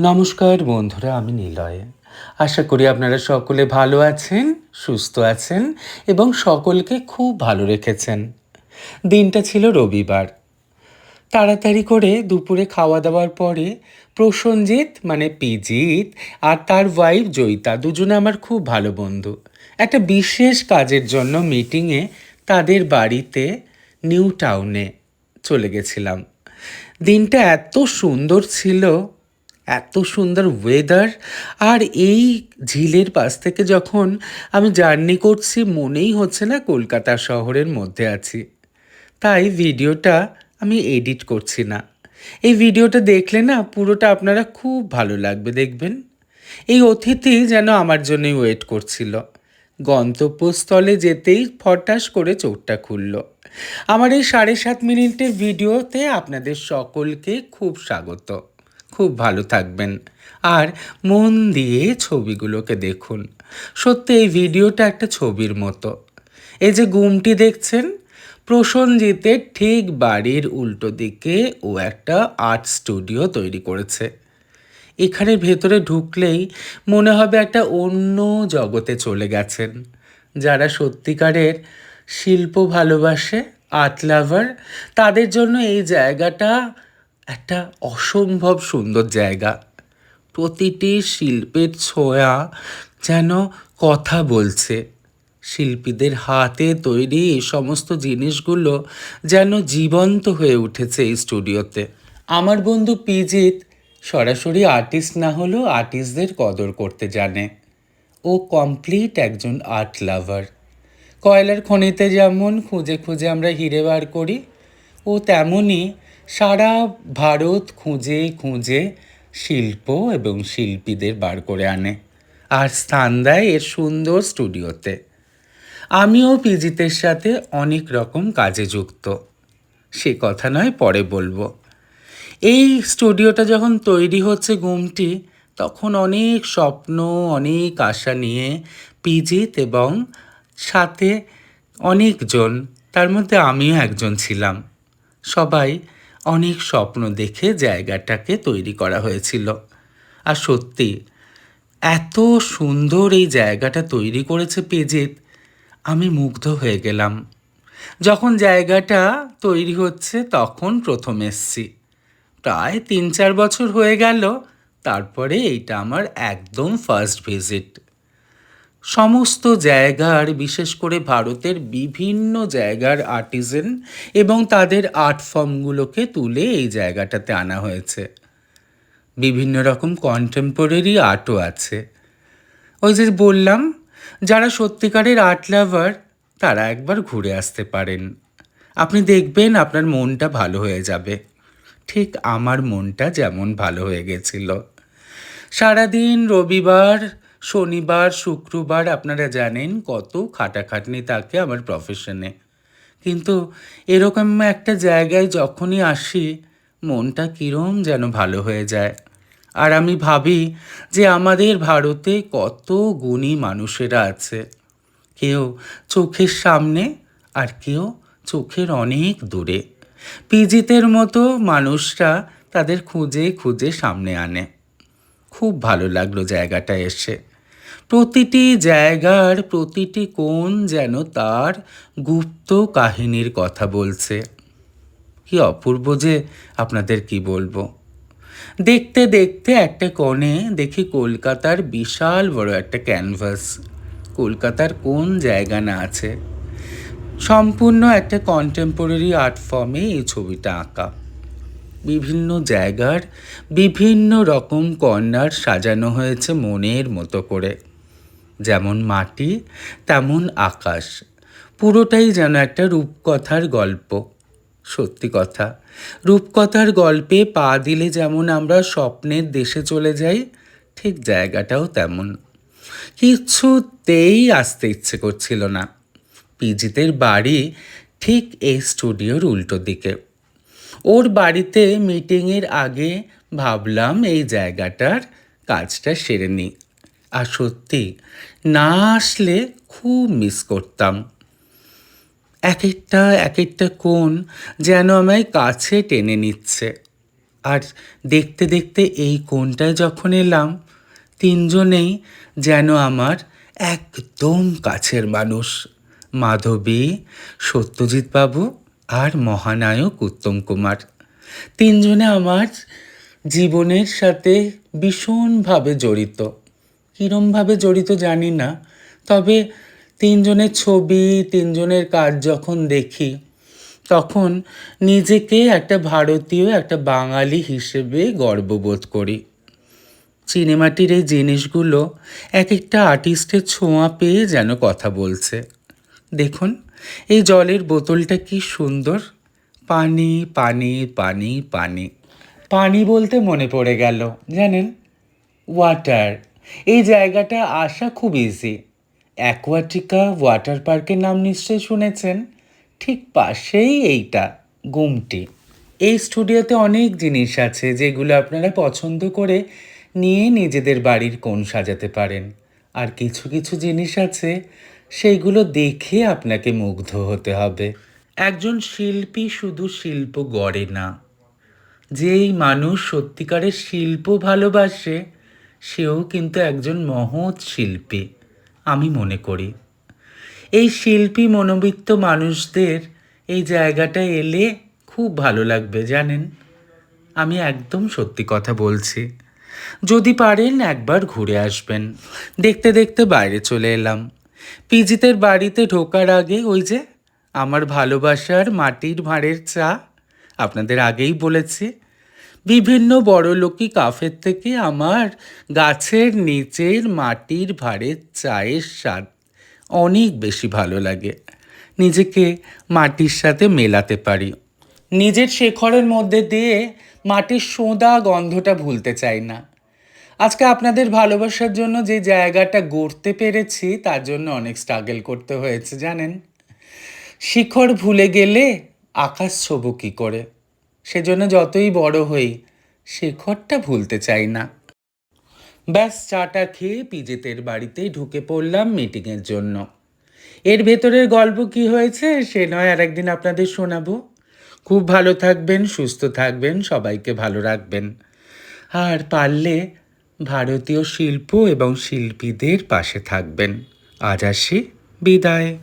নমস্কার বন্ধুরা, আমি নিলয়। আশা করি আপনারা সকলে ভালো আছেন, সুস্থ আছেন এবং সকলকে খুব ভালো রেখেছেন। দিনটা ছিল রবিবার। তাড়াতাড়ি করে দুপুরে খাওয়া দাওয়ার পরে প্রসঞ্জিৎ মানে পিজিৎ আর তার ওয়াইফ জয়িতা দুজনে আমার খুব ভালো বন্ধু। একটা বিশেষ কাজের জন্য মিটিংয়ে তাদের বাড়িতে নিউ টাউনে চলে গেছিলাম। দিনটা এত সুন্দর ছিল এত সুন্দর ওয়েদার আর এই ঝিলের পাশ থেকে যখন আমি জার্নি করছি, মনেই হচ্ছে না কলকাতা শহরের মধ্যে আছি। তাই ভিডিওটা আমি এডিট করছি না। এই ভিডিওটা দেখলে না, পুরোটা আপনারা খুব ভালো লাগবে দেখবেন। এই অতিথি যেন আমার জন্যই ওয়েট করছিল। গন্তব্যস্থলে যেতেই ফটাস করে চোখটা খুলল। আমার এই সাড়ে সাত মিনিটের ভিডিওতে আপনাদের সকলকে খুব স্বাগত। খুব ভালো থাকবেন। আর মন দিয়ে ছবিগুলোকে দেখুন। সত্যি এই ভিডিওটা একটা ছবির মতো। এই যে গুমটি দেখছেন, প্রসঞ্জিতের ঠিক বাড়ির উল্টো দিকে ও একটা আর্ট স্টুডিও তৈরি করেছে। এখানে ভেতরে ঢুকলেই মনে হবে একটা অন্য জগতে চলে গেছেন। যারা সত্যিকারের শিল্প ভালোবাসে, আর্ট লাভার, তাদের জন্য এই জায়গাটা একটা অসম্ভব সুন্দর জায়গা। প্রতিটি শিল্পের ছোঁয়া যেন কথা বলছে। শিল্পীদের হাতে তৈরি এই সমস্ত জিনিসগুলো যেন জীবন্ত হয়ে উঠেছে এই স্টুডিওতে। আমার বন্ধু পিজিত সরাসরি আর্টিস্ট না হলেও আর্টিস্টদের কদর করতে জানে। ও কমপ্লিট একজন আর্ট লাভার। কয়লার খনিতে যেমন খুঁজে খুঁজে আমরা হিরে বার করি, ও তেমনই সারা ভারত খুঁজে খুঁজে শিল্প এবং শিল্পীদের বার করে আনে আর স্থান দেয় এর সুন্দর স্টুডিওতে। আমিও পিজিতের সাথে অনেক রকম কাজে যুক্ত। সে কথা নয়, পরে বলব। এই স্টুডিওটা যখন তৈরি হচ্ছে গুমটি, তখন অনেক স্বপ্ন, অনেক আশা নিয়ে পিজিত এবং সাথে অনেকজন, তার মধ্যে আমিও একজন ছিলাম। সবাই অনেক স্বপ্ন দেখে জায়গাটাকে তৈরি করা হয়েছিল। আর সত্যি, এত সুন্দর এই জায়গাটা তৈরি করেছে পেজিত, আমি মুগ্ধ হয়ে গেলাম। যখন জায়গাটা তৈরি হচ্ছে, তখন প্রথম এসছি। প্রায় তিন চার বছর হয়ে গেল, তারপরে এইটা আমার একদম ফার্স্ট ভিজিট সমস্ত জায়গার, বিশেষ করে ভারতের বিভিন্ন জায়গার আর্টিজেন এবং তাদের আর্ট ফর্মগুলোকে তুলে এই জায়গাটাতে আনা হয়েছে। বিভিন্ন রকম কন্টেম্পোরারি আর্টও আছে। ওই যে বললাম, যারা সত্যিকারের আর্ট লাভার তারা একবার ঘুরে আসতে পারেন। আপনি দেখবেন আপনার মনটা ভালো হয়ে যাবে। ঠিক আমার মনটা যেমন ভালো হয়ে গেছিল। সারাদিন রবিবার শনিবার, শুক্রবার আপনারা জানেন কত খাটাখাটনি থাকে আমার প্রফেশনে কিন্তু এরকম একটা জায়গায় যখনই আসি, মনটা কীরম যেন ভালো হয়ে যায়। আর আমি ভাবি যে আমাদের ভারতে কত গুণী মানুষেরা আছে। কেউ চোখের সামনে আর কেউ চোখের অনেক দূরে। পিজিতের মতো মানুষরা তাদের খুঁজে খুঁজে সামনে আনে। খুব ভালো লাগল জায়গাটা এসে। প্রতিটি জায়গার প্রতিটি কোণ যেন তার গুপ্ত কাহিনীর কথা বলছে। কি অপূর্ব যে আপনাদের কি বলব। দেখতে দেখতে একটা কোণে দেখি কলকাতার বিশাল বড় একটা ক্যানভাস। কলকাতার কোন জায়গা না আছে। সম্পূর্ণ একটা কন্টেম্পোরারি আর্ট ফর্মে এই ছবিটা আঁকা। বিভিন্ন জায়গার বিভিন্ন রকম কর্নার সাজানো হয়েছে মনের মতো করে। যেমন মাটি, তেমন আকাশ। পুরোটাই যেন একটা রূপকথার গল্প। সত্যি কথা। রূপকথার গল্পে পা দিলে যেমন আমরা স্বপ্নের দেশে চলে যাই, ঠিক জায়গাটাও তেমন। কিছুতেই আসতে ইচ্ছে করছিল না। পিজিতের বাড়ি ঠিক এই স্টুডিওর উল্টো দিকে। ওর বাড়িতে মিটিংয়ের আগে ভাবলাম এই জায়গাটার কাজটা সেরে নিই। আর সত্যি, না আসলে খুব মিস করতাম। এক একটা এক একটা কোণ যেন আমায় কাছে টেনে নিচ্ছে। আর দেখতে দেখতে এই কোণটায় যখন এলাম, তিনজনেই যেন আমার একদম কাছের মানুষ। মাধবী, সত্যজিৎ বাবু আর মহানায়ক উত্তম কুমার। তিনজনে আমার জীবনের সাথে ভীষণভাবে জড়িত। কীরমভাবে জড়িত জানি না, তবে তিনজনের ছবি, তিনজনের কাজ যখন দেখি, তখন নিজেকে একটা ভারতীয়, একটা বাঙালি হিসেবে গর্ববোধ করি। সিনেমাটির এই জিনিসগুলো এক একটা আর্টিস্টের ছোঁয়া পেয়ে যেন কথা বলছে। দেখুন, এই জলের বোতলটা কি সুন্দর। পানি পানি পানি পানি। পানি বলতে মনে পড়ে গেল, জানেন? ওয়াটার এই জায়গাটা আসা খুব ইজি অ্যাকোয়াটিকা ওয়াটার পার্কের নাম নিশ্চয়ই শুনেছেন? ঠিক পাশেই এইটা, গুমটি। এই স্টুডিওতে অনেক জিনিস আছে যেগুলো আপনারা পছন্দ করে নিয়ে নিজেদের বাড়ির কোণ সাজাতে পারেন। আর কিছু কিছু জিনিস আছে সেইগুলো দেখে আপনাকে মুগ্ধ হতে হবে। একজন শিল্পী শুধু শিল্প গড়ে না, যেই মানুষ সত্যিকারের শিল্প ভালোবাসে সেও কিন্তু একজন মহৎ শিল্পী, আমি মনে করি। এই শিল্পী মনোবিত্ত মানুষদের এই জায়গাটা এলে খুব ভালো লাগবে, জানেন? আমি একদম সত্যি কথা বলছি। যদি পারেন একবার ঘুরে আসবেন। দেখতে দেখতে বাইরে চলে এলাম। পিজিতের বাড়িতে ঢোকার আগে ওই যে আমার ভালোবাসার মাটির ভাঁড়ের চা, আপনাদের আগেই বলেছি। বিভিন্ন বড়লোকি কাফের থেকে আমার গাছের নিচের মাটির ভাঁড়ের চায়ের স্বাদ অনেক বেশি ভালো লাগে। নিজেকে মাটির সাথে মেলাতে পারি। নিজের শেখরের মধ্যে দিয়ে মাটির সোঁদা গন্ধটা ভুলতে চাই না। আজকে আপনাদের ভালোবাসার জন্য যে জায়গাটা গড়তে পেরেছি, তার জন্য অনেক স্ট্রাগল করতে হয়েছে, জানেন? শিখর ভুলে গেলে আকাশ ছোব কী করে? সেজন্য যতই বড় হই, শেখরটা ভুলতে চাই না। ব্যাস, চাটা খেয়ে পিজিতের বাড়িতেই ঢুকে পড়লাম মিটিংয়ের জন্য। এর ভেতরের গল্প কি হয়েছে, সে নয় আর একদিন আপনাদের শোনাবো। খুব ভালো থাকবেন, সুস্থ থাকবেন, সবাইকে ভালো রাখবেন। আর পারলে ভারতীয় শিল্প এবং শিল্পীদের পাশে থাকবেন। আজ আসি, বিদায়।